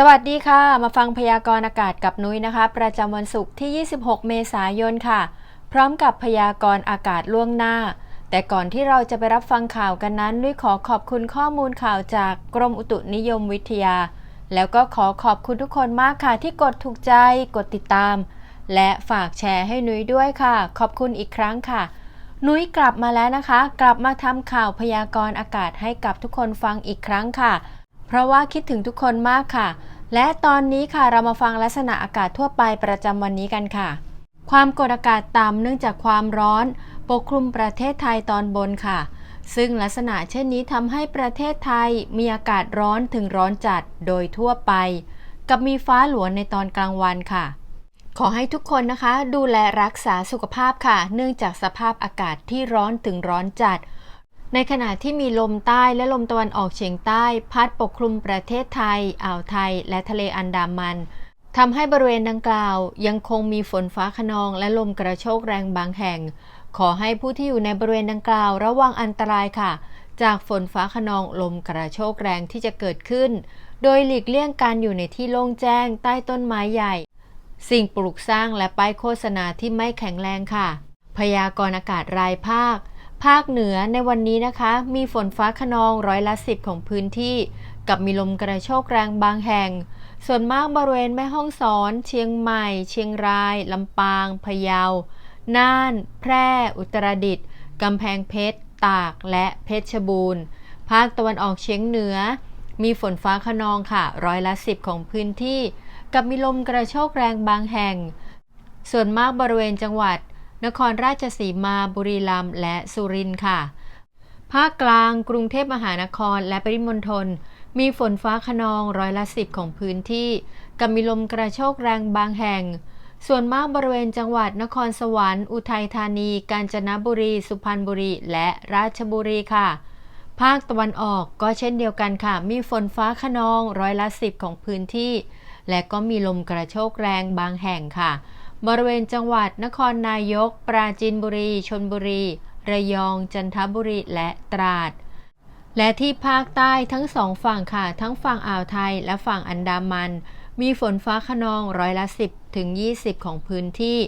สวัสดีค่ะ มาฟังพยากรณ์อากาศกับนุ้ยนะคะ ประจำวันศุกร์ที่ 26 เมษายนค่ะ พร้อมกับพยากรณ์อากาศล่วงหน้า แต่ก่อนที่เราจะไปรับฟังข่าวกันนั้นนุ้ยขอขอบคุณข้อมูลข่าวจากกรมอุตุนิยมวิทยา แล้วก็ขอขอบคุณทุกคนมากค่ะ ที่กดถูกใจ กดติดตาม และฝากแชร์ให้นุ้ยด้วยค่ะ ขอบคุณอีกครั้งค่ะ นุ้ยกลับมาแล้วนะคะ กลับมาทำข่าวพยากรณ์อากาศให้กับทุกคนฟังอีกครั้งค่ะ เพราะว่าคิดถึงทุกคนมากค่ะ และตอนนี้ค่ะเรามาฟังลักษณะอากาศทั่วไปประจำวันนี้กันค่ะ ความกดอากาศต่ำเนื่องจากความร้อน ปกคลุมประเทศไทยตอนบนค่ะ ซึ่งลักษณะเช่นนี้ทำให้ประเทศไทยมีอากาศร้อนถึงร้อนจัดโดยทั่วไป กับมีฟ้าหลวในตอนกลางวันค่ะ ขอให้ทุกคนนะคะ ดูแลรักษาสุขภาพค่ะ เนื่องจากสภาพอากาศที่ร้อนถึงร้อนจัด ในขณะที่มีลมใต้และลมตะวันออกเฉียงใต้ พัดปกคลุมประเทศไทย อ่าวไทย และทะเลอันดามันทำให้บริเวณดังกล่าว ยังคงมีฝนฟ้าขนองและลมกระโชกแรงบางแห่ง ขอให้ผู้ที่อยู่ในบริเวณดังกล่าวระวังอันตรายค่ะ จากฝนฟ้าขนองลมกระโชกแรงที่จะเกิดขึ้น โดยหลีกเลี่ยงการอยู่ในที่โล่งแจ้ง ใต้ต้นไม้ใหญ่ สิ่งปลูกสร้างและป้ายโฆษณาที่ไม่แข็งแรงค่ะ พยากรณ์อากาศรายภาค ภาคเหนือในวันนี้นะคะ มีฝนฟ้าขนองร้อยละสิบของพื้นที่ กับมีลมกระโชกแรงบางแห่ง ส่วนมากบริเวณแม่ฮ่องสอน เชียงใหม่ เชียงราย ลำปาง พะเยา น่าน แพร่ อุตรดิตถ์กำแพงเพชร ตาก และเพชรบูรณ์ ภาคตะวันออกเฉียงเหนือ มีฝนฟ้าขนองค่ะ ร้อยละสิบของพื้นที่ กับมีลมกระโชกแรงบางแห่ง ส่วนมากบริเวณจังหวัด นครราชสีมา บุรีรัมย์และสุรินทร์ค่ะ ภาคกลางกรุงเทพมหานครและปริมณฑลมีฝนฟ้าขนองร้อยละสิบของพื้นที่กับมีลมกระโชกแรงบางแห่ง ส่วนมากบริเวณจังหวัดนครสวรรค์ อุทัยธานี กาญจนบุรี สุพรรณบุรี และราชบุรีค่ะ ภาคตะวันออกก็เช่นเดียวกันค่ะ มีฝนฟ้าขนองร้อยละสิบของพื้นที่ และก็มีลมกระโชกแรงบางแห่งค่ะ บริเวณจังหวัดนครนายก ปราจีนบุรี ชนบุรี ระยอง จันทบุรี และตราด และที่ภาคใต้ทั้งสองฝั่งค่ะ ทั้งฝั่งอ่าวไทยและฝั่งอันดามัน มีฝนฟ้าขนองร้อยละ 10 ถึง 20 ของพื้นที่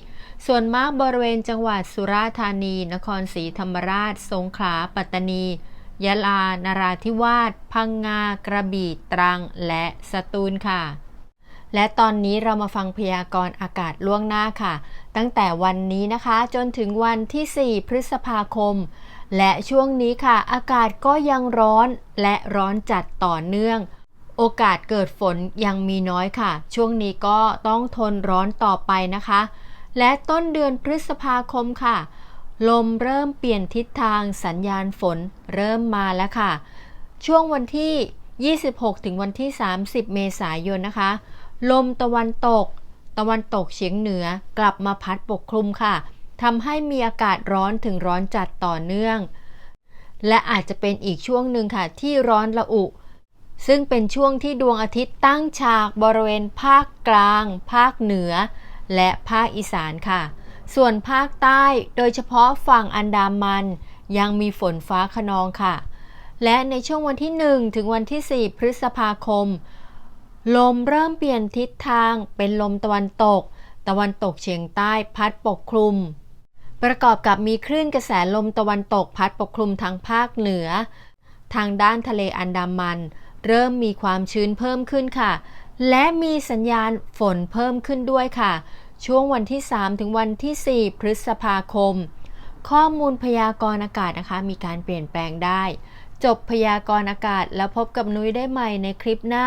ส่วนมากบริเวณจังหวัดสุราษฎร์ธานี นครศรีธรรมราช สงขลา ปัตตานี ยะลา นราธิวาส พังงา กระบี่ ตรัง และสตูลค่ะ และตอนนี้เรามาฟังพยากรณ์อากาศล่วงหน้าค่ะ ตั้งแต่วันนี้นะคะจนถึงวันที่ 4 พฤษภาคม และช่วงนี้ค่ะ อากาศก็ยังร้อนและร้อนจัดต่อเนื่อง โอกาสเกิดฝนยังมีน้อยค่ะ ช่วงนี้ก็ต้องทนร้อนต่อไปนะคะ และต้นเดือนพฤษภาคมค่ะ ลมเริ่มเปลี่ยนทิศทางสัญญาณฝนเริ่มมาแล้วค่ะ ช่วงวันที่ 26 ถึงวันที่ 30 เมษายนนะคะ ลมตะวันตก ตะวันตกเฉียงเหนือกลับมาพัดปกคลุมค่ะทำให้มีอากาศร้อนถึงร้อนจัดต่อเนื่อง และอาจจะเป็นอีกช่วงหนึ่งค่ะ ที่ร้อนระอุ ซึ่งเป็นช่วงที่ดวงอาทิตย์ตั้งฉากบริเวณภาคกลาง ภาคเหนือ และภาคอีสานค่ะ ส่วนภาคใต้โดยเฉพาะฝั่งอันดามัน ยังมีฝนฟ้าขนองค่ะ และในช่วงวันที่ 1 ถึงวันที่ 4 พฤษภาคม ลมเริ่มเปลี่ยนทิศทางเป็นลมตะวันตก ตะวันตกเฉียงใต้พัดปกคลุม ประกอบกับมีคลื่นกระแสลมตะวันตกพัดปกคลุมทางภาคเหนือ ทางด้านทะเลอันดามัน เริ่มมีความชื้นเพิ่มขึ้นค่ะ และมีสัญญาณฝนเพิ่มขึ้นด้วยค่ะ ช่วงวันที่ 3 ถึงวันที่ 4 พฤษภาคม ข้อมูลพยากรณ์อากาศนะคะ มีการเปลี่ยนแปลงได้ จบพยากรณ์อากาศแล้วพบกับนุ้ยได้ใหม่ในคลิปหน้า